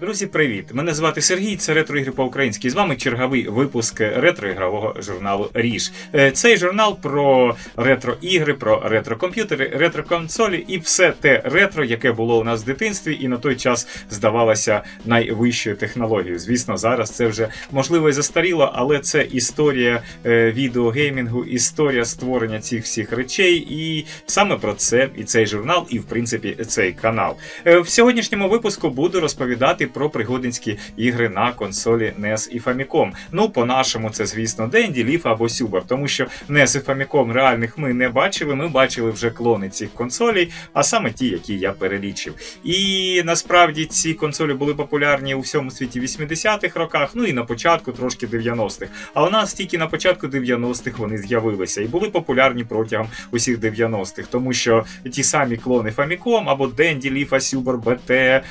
Друзі, привіт! Мене звати Сергій, це ретроігри по-українськи. З вами черговий випуск ретроігрового журналу Ріж. Е, Цей журнал про ретро-ігри, про ретро-комп'ютери, ретро-консолі і все те ретро, яке було у нас в дитинстві, і на той час здавалося найвищою технологією. Звісно, зараз це вже можливо і застаріло, але це історія е, відеогеймінгу, історія створення цих всіх речей. І саме про це і цей журнал, і в принципі цей канал. Е, В сьогоднішньому випуску буду розповідати розповідати про пригодинські ігри на консолі NES і Famicom. Ну, по-нашому, це, звісно, Денді, Ліф або Сюбар, тому що NES і Famicom реальних ми не бачили. Ми бачили вже клони цих консолей, а саме ті, які я перелічив. І насправді ці консолі були популярні у всьому світі 80-х роках, ну і на початку трошки 90-х. А у нас тільки на початку 90-х вони з'явилися і були популярні протягом усіх 90-х, тому що ті самі клони Famicom або Денді, Ліфа, Сюбар, БТ,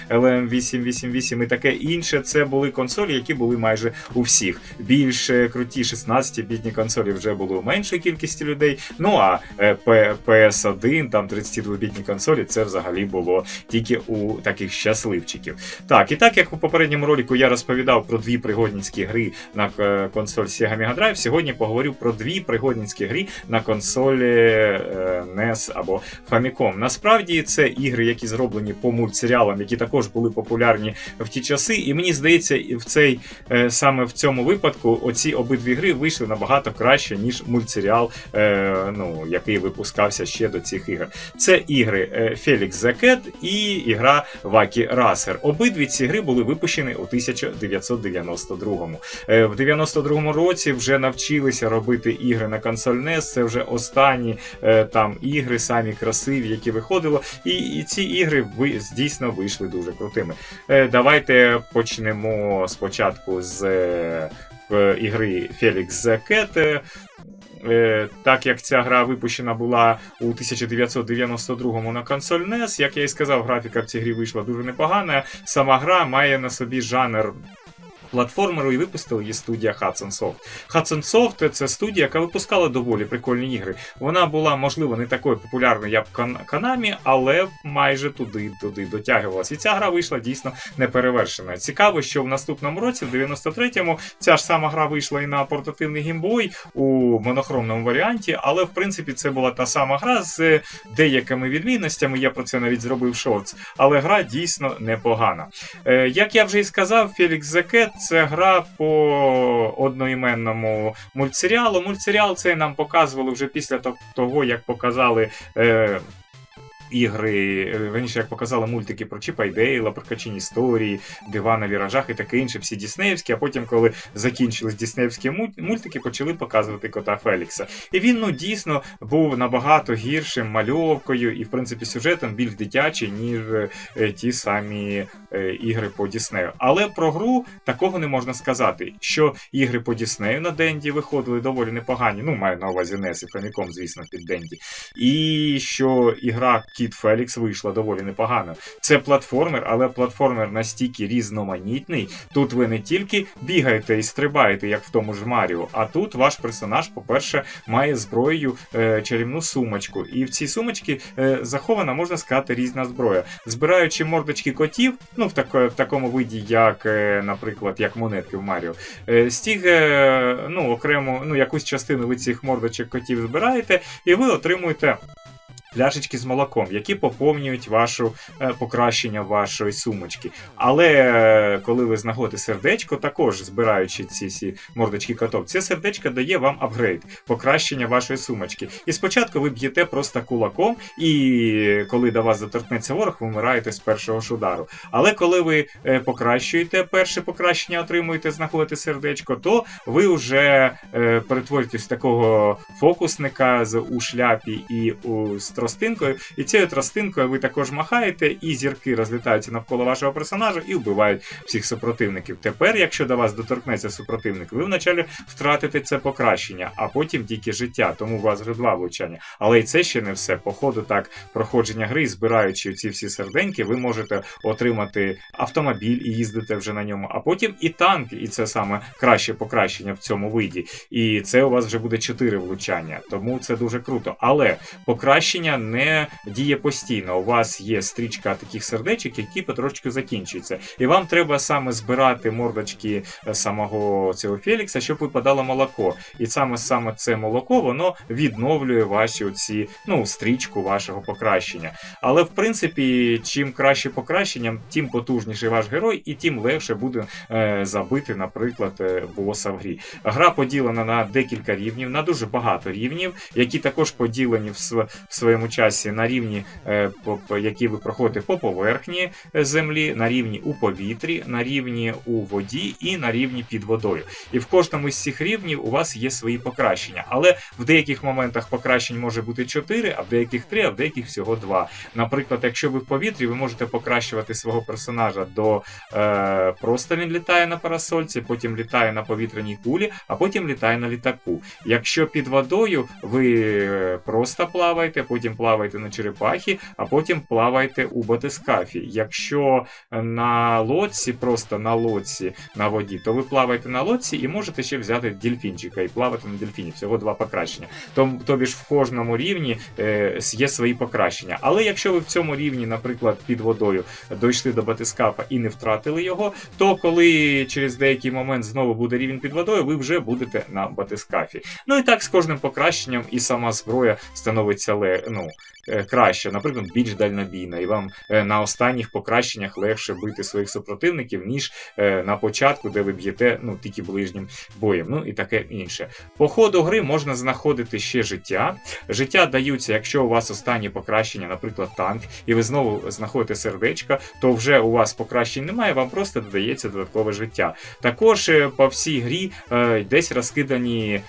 лм 88 8.8 і таке інше. Це були консолі, які були майже у всіх. Більше круті 16-бітні консолі вже були у меншої кількості людей. Ну а е, PS1, там 32-бітні консолі, це взагалі було тільки у таких щасливчиків. Так, і так як у попередньому ролику я розповідав про дві пригодницькі гри на е, консоль Sega Mega Drive, сьогодні поговорю про дві пригодницькі гри на консолі е, NES або Famicom. Насправді це ігри, які зроблені по мультсеріалам, які також були популярні в ті часи. І мені здається, в цей е, саме в цьому випадку оці обидві гри вийшли набагато краще, ніж мультсеріал, е, ну, який випускався ще до цих ігор. Це ігри the Cat і ігра Wacky Racer. Обидві ці гри були випущені у 1992-му. Е, В 92-му році вже навчилися робити ігри на консоль NES. Це вже останні там ігри, самі красиві, які виходили. І, і ці ігри ви, дійсно вийшли дуже крутими. Давайте почнемо спочатку з е, ігри Felix the Cat. Так як ця гра випущена була у 1992-му на консоль NES, як я і сказав, графіка в цій грі вийшла дуже непогана. Сама гра має на собі жанр. Платформеру і випустила її студія Hudson Soft. Hudson Soft – це студія, яка випускала доволі прикольні ігри. Вона була, можливо, не такою популярною, як Konami, але майже туди-туди дотягувалась. І ця гра вийшла дійсно неперевершена. Цікаво, що в наступному році, в 93-му, ця ж сама гра вийшла і на портативний геймбой у монохромному варіанті, але в принципі це була та сама гра з деякими відмінностями. Я про це навіть зробив шортс. Але гра дійсно непогана. Е, як я вже і сказав, the Cat це гра по одноіменному мультсеріалу. Мультсеріал цей нам показували вже після того, як показали. Е, Ігри, е, верніше, як показали мультики про Чіпа і Дейла, про качині історії, дива на віражах і таке інше, всі Діснеївські, а потім, коли закінчились Діснеївські мультики, почали показувати кота Фелікса. І він ну дійсно був набагато гіршим мальовкою і, в принципі, сюжетом більш дитячий, ніж е, ті самі е, ігри по Діснею. Але про гру такого не можна сказати, що ігри по Діснею на Денді виходили доволі непогані. Ну, маю на увазі NES і Famicom, звісно, під Денді. І що ігра Кіт Фелікс вийшла доволі непогано. Це платформер, але платформер настільки різноманітний. Тут ви не тільки бігаєте і стрибаєте, як в тому ж Маріо, а тут ваш персонаж, по-перше, має зброєю е, чарівну сумочку. І в цій сумочці е, захована, можна сказати, різна зброя. Збираючи мордочки котів, ну в, тако- в такому виді, як, е, наприклад, як монетки в Маріо, е, з е, ну, окремо, ну, якусь частину ви цих мордочок котів збираєте, і ви отримуєте. Пляшечки з молоком, які поповнюють вашу е, покращення вашої сумочки. Але е, коли ви знаходите сердечко, також збираючи ці всі мордочки котов, це сердечко дає вам апгрейд, покращення вашої сумочки. І спочатку ви б'єте просто кулаком, і коли до вас заторкнеться ворог, ви вмираєте з першого ж удару. Але коли ви е, покращуєте перше покращення, отримуєте, знаходите сердечко, то ви вже перетворюєтесь в такого фокусника з у шляпі і у тростинкою. І цією тростинкою ви також махаєте, і зірки розлітаються навколо вашого персонажа і вбивають всіх супротивників. Тепер, якщо до вас доторкнеться супротивник, ви вначалі втратите це покращення, а потім тільки життя. Тому у вас вже два влучання. Але і це ще не все. По ходу так проходження гри, збираючи ці всі серденьки, ви можете отримати автомобіль і їздити вже на ньому, а потім і танк, і це саме краще покращення в цьому виді. І це у вас вже буде 4 влучання, тому це дуже круто. Але покращення покращення не діє постійно. У вас є стрічка таких сердечок, які потрошки закінчуються. І вам треба саме збирати мордочки е, самого цього Фелікса, щоб випадало молоко. І саме саме це молоко воно відновлює ваші оці, ну, стрічку вашого покращення. Але в принципі, чим краще покращення, тим потужніший ваш герой, і тим легше буде е, забити, наприклад, е, боса в грі. Гра поділена на декілька рівнів, на дуже багато рівнів, які також поділені в, в своєму часі на рівні, е, які ви проходите по поверхні е, землі, на рівні у повітрі, на рівні у воді і на рівні під водою. І в кожному з цих рівнів у вас є свої покращення. Але в деяких моментах покращень може бути 4, а в деяких 3, а в деяких всього 2. Наприклад, якщо ви в повітрі, ви можете покращувати свого персонажа до е, просто він літає на парасольці, потім літає на повітряній кулі, а потім літає на літаку. Якщо під водою ви е, просто плаваєте, потім плаваєте на черепахі, а потім плаваєте у батискафі. Якщо на лодці, просто на лодці на воді, то ви плаваєте на лодці і можете ще взяти дельфінчика і плавати на дельфіні. Всього два покращення. Том- Тобі ж в кожному рівні е, є свої покращення. Але якщо ви в цьому рівні, наприклад, під водою дійшли до батискафа і не втратили його, то коли через деякий момент знову буде рівень під водою, ви вже будете на батискафі. Ну і так з кожним покращенням і сама зброя становиться ле, ну, е, краще, наприклад, більш дальнобійна, і вам е, на останніх покращеннях легше бити своїх супротивників, ніж е, на початку, де ви б'єте ну, тільки ближнім боєм, ну і таке інше. По ходу гри можна знаходити ще життя. Життя даються, якщо у вас останні покращення, наприклад, танк, і ви знову знаходите сердечка, то вже у вас покращень немає, вам просто додається додаткове життя. Також по всій грі десь розкидані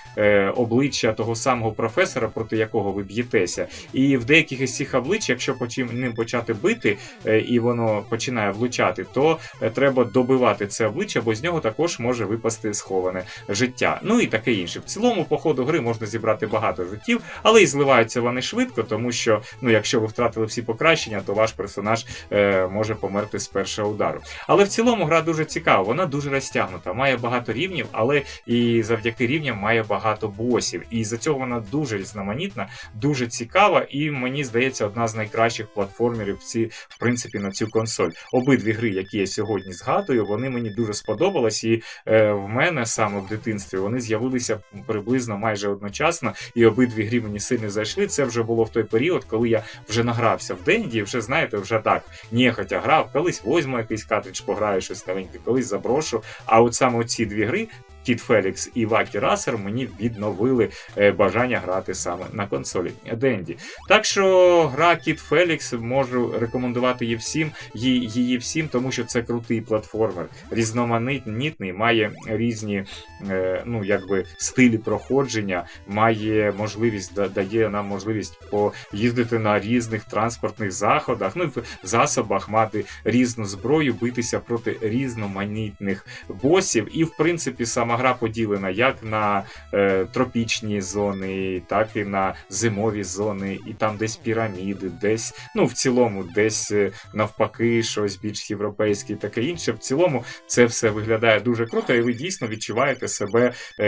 обличчя того самого професора, проти якого ви б'єтеся. І в деяких із цих облич, якщо ним почати бити, е, і воно починає влучати, то е, треба добивати це обличчя, бо з нього також може випасти сховане життя. Ну і таке інше. В цілому, по ходу гри можна зібрати багато життів, але і зливаються вони швидко, тому що ну, якщо ви втратили всі покращення, то ваш персонаж е, може померти з першого удару. Але в цілому гра дуже цікава, вона дуже розтягнута, має багато рівнів, але і завдяки рівням має багато босів. І за цього вона дуже різноманітна, дуже цікава, і мені здається, одна з найкращих платформерів ці, в принципі, на цю консоль. Обидві гри, які я сьогодні згадую, вони мені дуже сподобались, і е, в мене саме в дитинстві вони з'явилися приблизно майже одночасно, і обидві гри мені сильно зайшли. Це вже було в той період, коли я вже награвся в Денді, і вже знаєте, вже так нехотя грав, колись возьму якийсь картридж, пограю щось новеньке, колись заброшу. А от саме ці дві гри. Кіт Фелікс і Вакі Расер мені відновили е, бажання грати саме на консолі Денді. Так що гра Кіт Фелікс можу рекомендувати її всім, її, всім, тому що це крутий платформер, різноманітний, має різні е, ну, якби, стилі проходження, має можливість, дає нам можливість поїздити на різних транспортних заходах, ну, в засобах мати різну зброю, битися проти різноманітних босів. І, в принципі, сама гра поділена як на е, тропічні зони, так і на зимові зони, і там десь піраміди, десь, ну, в цілому, десь е, навпаки, щось більш європейське і таке інше. В цілому це все виглядає дуже круто, і ви дійсно відчуваєте себе е,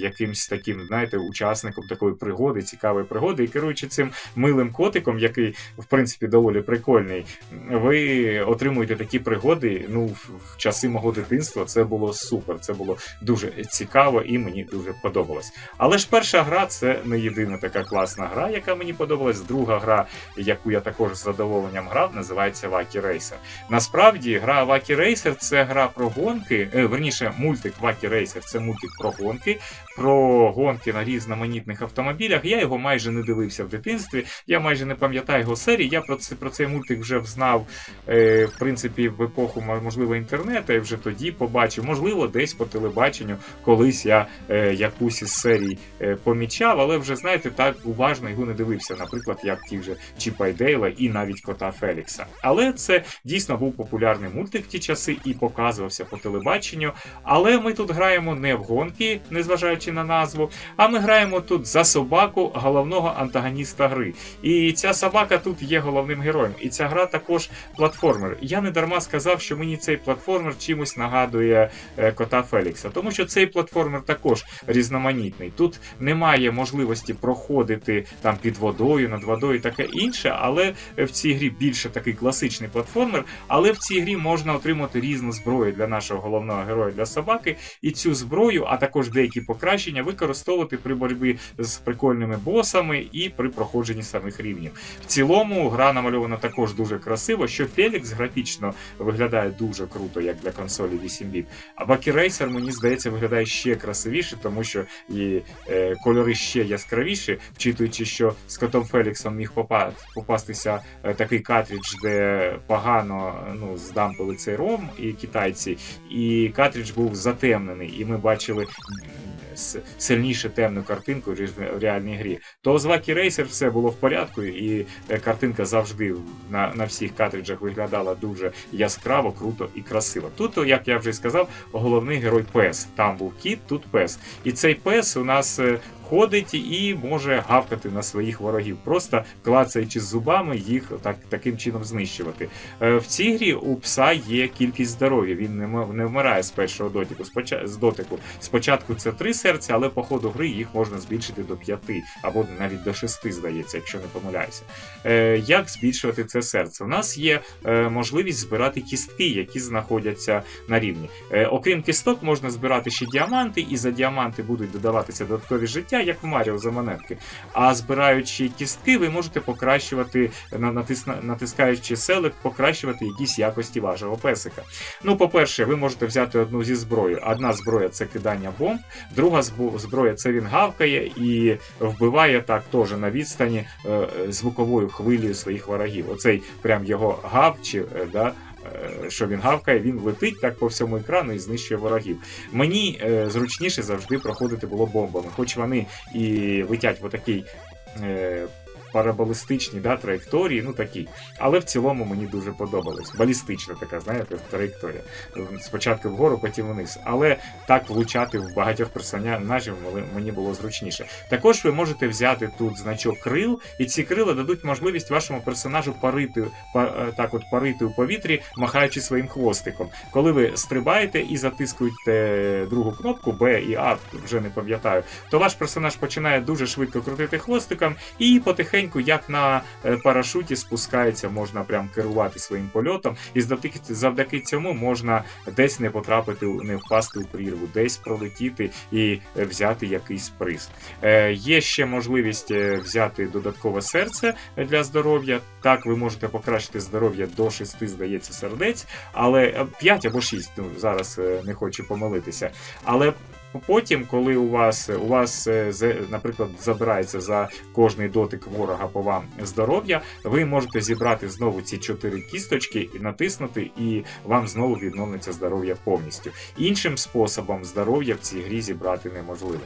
якимсь таким, знаєте, учасником такої пригоди, цікавої пригоди. І керуючи цим милим котиком, який, в принципі, доволі прикольний, ви отримуєте такі пригоди. Ну, в, часи мого дитинства це було супер. Це було дуже цікаво і мені дуже подобалось. Але ж перша гра це не єдина така класна гра, яка мені подобалась. Друга гра, яку я також з задоволенням грав, називається Wacky Racer. Насправді, гра Wacky Racer це гра про гонки, е, верніше, мультик Wacky Racer це мультик про гонки, про гонки на різноманітних автомобілях. Я його майже не дивився в дитинстві. Я майже не пам'ятаю його серії. Я про це про цей мультик вже взнав, е, в принципі, в епоху можливо інтернету, і вже тоді побачив. Можливо, десь по телебаченню колись я е, якусь із серій е, помічав, але вже знаєте, так уважно його не дивився. Наприклад, як ті вже Чіпа і Дейла і навіть кота Фелікса. Але це дійсно був популярний мультик в ті часи і показувався по телебаченню. Але ми тут граємо не в гонки, незважаючи на назву, а ми граємо тут за собаку головного антагоніста гри. І ця собака тут є головним героєм. І ця гра також платформер. Я не дарма сказав, що мені цей платформер чимось нагадує е, кота Фелікса, тому Що цей платформер також різноманітний. Тут немає можливості проходити там під водою, над водою таке інше, але в цій грі більше такий класичний платформер. Але в цій грі можна отримати різну зброю для нашого головного героя для собаки, і цю зброю, а також деякі покращення, використовувати при боротьбі з прикольними босами і при проходженні самих рівнів. В цілому гра намальована також дуже красиво, що Фелікс графічно виглядає дуже круто, як для консолі 8 біт. А Бакі Рейсер, мені здається, виглядає ще красивіше, тому що і е, кольори ще яскравіші, вчитуючи, що з котом Феліксом міг попа попастися е, такий картридж, де погано ну, здампили цей ром і китайці, і картридж був затемнений, і ми бачили сильніше темну картинку в реальній грі. То з Wacky Racer все було в порядку, і е, картинка завжди на на всіх картриджах виглядала дуже яскраво, круто і красиво. Тут, як я вже сказав, головний герой Пес. Там був кіт, тут пес. І цей пес у нас е, ходить і може гавкати на своїх ворогів, просто клацаючи зубами їх так, таким чином знищувати. Е, в цій грі у пса є кількість здоров'я, він не не вмирає з першого дотику. з дотику. Спочатку це три серця, але по ходу гри їх можна збільшити до п'яти або навіть до шести, здається, якщо не помиляюся. Е, як збільшувати це серце? У нас є е, можливість збирати кістки, які знаходяться на рівні. Окрім кісток, можна збирати ще діаманти, і за діаманти будуть додаватися додаткові життя як в Маріо за монетки. А збираючи кістки, ви можете покращувати, натискаючи селек, покращувати якісь якості вашого песика. Ну, по-перше, ви можете взяти одну зі зброї. Одна зброя це кидання бомб, друга зброя це він гавкає і вбиває так теж на відстані е, звуковою хвилею своїх ворогів. Оцей прям його гав чи е, да. Е, що він гавкає, він летить так по всьому екрану і знищує ворогів. Мені е, зручніше завжди проходити було бомбами, хоч вони і летять в отакий. Параболістичні да, траєкторії, ну такі. Але в цілому мені дуже подобалось. Балістична така, знаєте, траєкторія. Спочатку вгору, потім вниз. Але так влучати в багатьох персонажів мені було зручніше. Також ви можете взяти тут значок крил, і ці крила дадуть можливість вашому персонажу парити пар, е, так от парити у повітрі, махаючи своїм хвостиком. Коли ви стрибаєте і затискуєте другу кнопку Б і А, вже не пам'ятаю, то ваш персонаж починає дуже швидко крутити хвостиком і потихеньку потихеньку, як на е, парашуті, спускається, можна прям керувати своїм польотом, і завдяки цьому можна десь не потрапити, не впасти у прірву, десь пролетіти і е, взяти якийсь приз. Е, є ще можливість взяти додаткове серце для здоров'я. Так, ви можете покращити здоров'я до 6, здається, сердець, але 5 або 6, ну зараз не хочу помилитися. Але Потім, коли у вас, у вас, е, наприклад, забирається за кожний дотик ворога по вам здоров'я, ви можете зібрати знову ці чотири кісточки і натиснути, і вам знову відновиться здоров'я повністю. Іншим способом здоров'я в цій грі зібрати неможливо.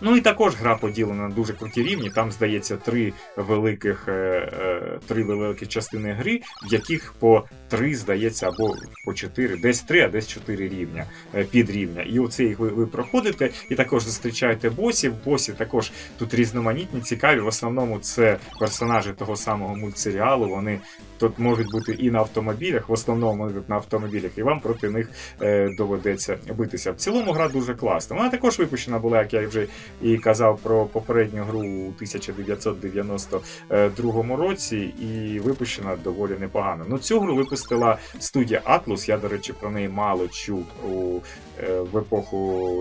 Ну і також гра поділена на дуже круті рівні. Там, здається, три великих е, е, три великі частини гри, в яких по три, здається, або по чотири, десь три, а десь чотири рівня е, підрівня. І оце їх ви, ви проходите, і також зустрічаєте босів. Босі також тут різноманітні, цікаві. В основному це персонажі того самого мультсеріалу. Вони тут можуть бути і на автомобілях, в основному можуть на автомобілях, і вам проти них доведеться битися. В цілому гра дуже класна. Вона також випущена була, як я вже і казав про попередню гру у 1992 році, і випущена доволі непогано. Ну цю гру випустила студія Atlus. Я, до речі, про неї мало чув у Е, в епоху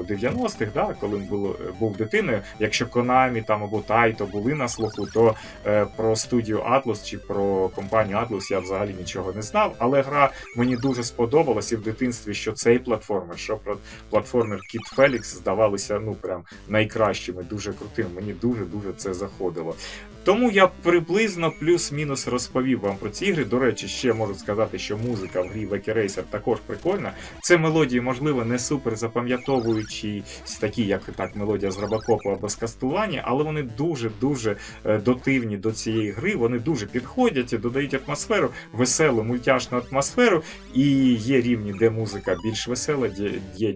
90-х, да, коли було, був дитиною. Якщо Konami там або Taito були на слуху, то е, про студію Atlus чи про компанію Atlus я взагалі нічого не знав. Але гра мені дуже сподобалась і в дитинстві, що цей платформер, що про платформер Kid Felix здавалися ну прям найкращими, дуже крутими. Мені дуже дуже це заходило. Тому я приблизно плюс-мінус розповів вам про ці ігри. До речі, ще можу сказати, що музика в грі Wacky Racer також прикольна. Це мелодії, можливо, не супер запам'ятовуючі, такі, як так, мелодія з Робокопу або з Кастування, але вони дуже-дуже е, дотивні до цієї гри. Вони дуже підходять, додають атмосферу, веселу, мультяшну атмосферу. І є рівні, де музика більш весела, є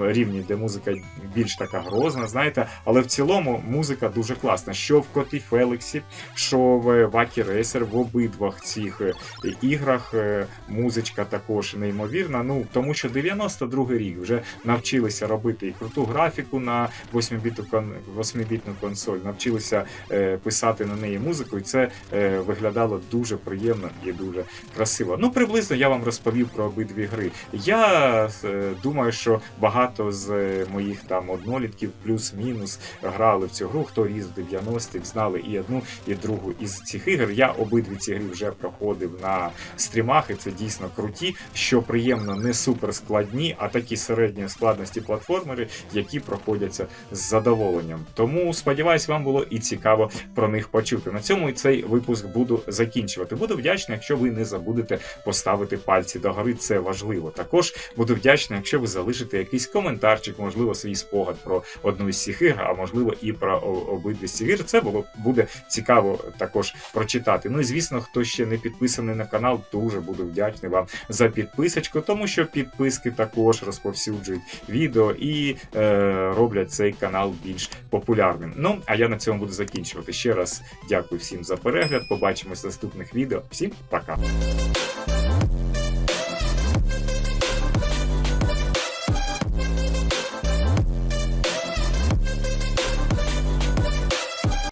рівні, де музика більш така грозна, знаєте, але в цілому музика дуже класна. Що в Коті Феліксі, що в Вакі Рейсер, в обидвах цих е, іграх е, музичка також неймовірна. Ну тому що 92-й рік вже навчилися робити і круту графіку на 8-бітну 8-бітну консоль, навчилися е, писати на неї музику, і це е, виглядало дуже приємно і дуже красиво. Ну, приблизно я вам розповів про обидві гри. Я е, думаю, що багато з е, моїх там однолітків плюс-мінус грали в цю гру. Хто різ в 90-х, знали і одну, і другу із цих ігор. Я обидві ці гри вже проходив на стрімах, і це дійсно круті, що приємно не супер складні, а такі середньої складності платформери, які проходяться з задоволенням. Тому сподіваюсь, вам було і цікаво про них почути. На цьому і цей випуск буду закінчувати. Буду вдячний, якщо ви не забудете поставити пальці догори. Це важливо. Також буду вдячний, якщо ви залишите якийсь коментарчик, можливо, свій спогад про одну із цих ігр, а можливо і про обидві з цих ігр. Це було буде цікаво також прочитати. Ну і звісно, хто ще не підписаний на канал, дуже буду вдячний вам за підписочку, тому що підписки також розповсюджують відео і е, роблять цей канал більш популярним. Ну а я на цьому буду закінчувати. Ще раз дякую всім за перегляд. Побачимось в наступних відео. Всім пока.